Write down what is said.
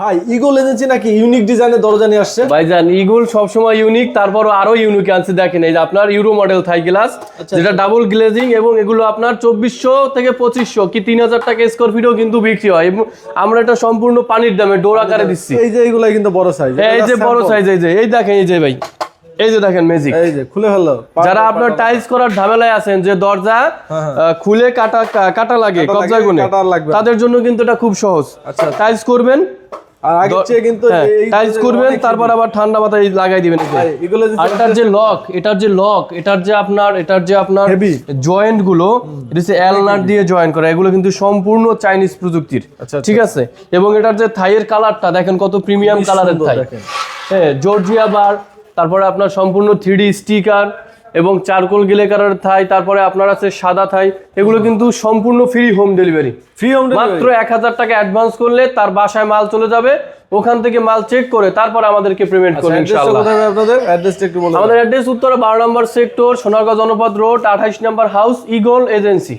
ভাই eagle agency নাকি? Unique ডিজাইনের দরজা নিয়ে আসছে। ভাইজান ইগুল সবসময় ইউনিক তারপর আরও ইউনিক আনছে দেখেন এই যে আপনার ইউরো মডেল থাই গ্লাস আচ্ছা, যেটা ডাবল গ্লেজিং এবং এগুলো আপনার চব্বিশশো থেকে পঁচিশশো কি তিন হাজার টাকা স্কোয়ার ফিটও কিন্তু বিক্রি হয়। এবং আমরা এটা সম্পূর্ণ পানির দামে ডোর আকারে দিচ্ছি। এই যে এইগুলা কিন্তু বড় সাইজ এই যে বড় সাইজ এই যে এই দেখেন এই যে ভাই এই যে দেখেন ম্যাজিক এই যে খুলে ফেলল। যারা আপনার টাইলস করার ঝামেলায় আছেন যে দরজা হ্যাঁ, খুলে কাটা কাটা লাগে কবজা গুনে। তাদের জন্য কিন্তু এটা খুব সহজ। আচ্ছা। টাইলস করবেন আর আগের চেয়ে কিন্তু টাইলস করবেন তারপর আবার ঠান্ডা মাথায় লাগাই দিবেন এগুলো এটার যে লক এটার যে লক এটার যে আপনার এটার যে আপনার জয়েন্টগুলো এটা হচ্ছে দিয়ে জয়েন করা। এগুলো কিন্তু সম্পূর্ণ চাইনিজ প্রযুক্তির। আচ্ছা, ঠিক আছে? এবং এটার যে থাইয়ের কালারটা দেখেন কত প্রিমিয়াম কালারের থাই। হ্যাঁ জর্জিয়া বার তারপরে আপনার সম্পূর্ণ থ্রি স্টিকার এবং চারকোল গিলে কারার থাই তারপরে আপনার আছে সাদা থাই এগুলো কিন্তু সম্পূর্ণ free home delivery free home মাত্র এক হাজার টাকা অ্যাডভান্স করলে তার বাসায় মাল চলে যাবে ওখান থেকে মাল চেক করে তারপরে আমাদেরকে পেমেন্ট করে আপনাদের? অ্যাড্রেসটা একটু বলুন আমাদের অ্যাড্রেস উত্তর বারো নম্বর সেক্টর সোনারগাঁও জনপদ রোড আঠাইশ নম্বর হাউস ইগল এজেন্সি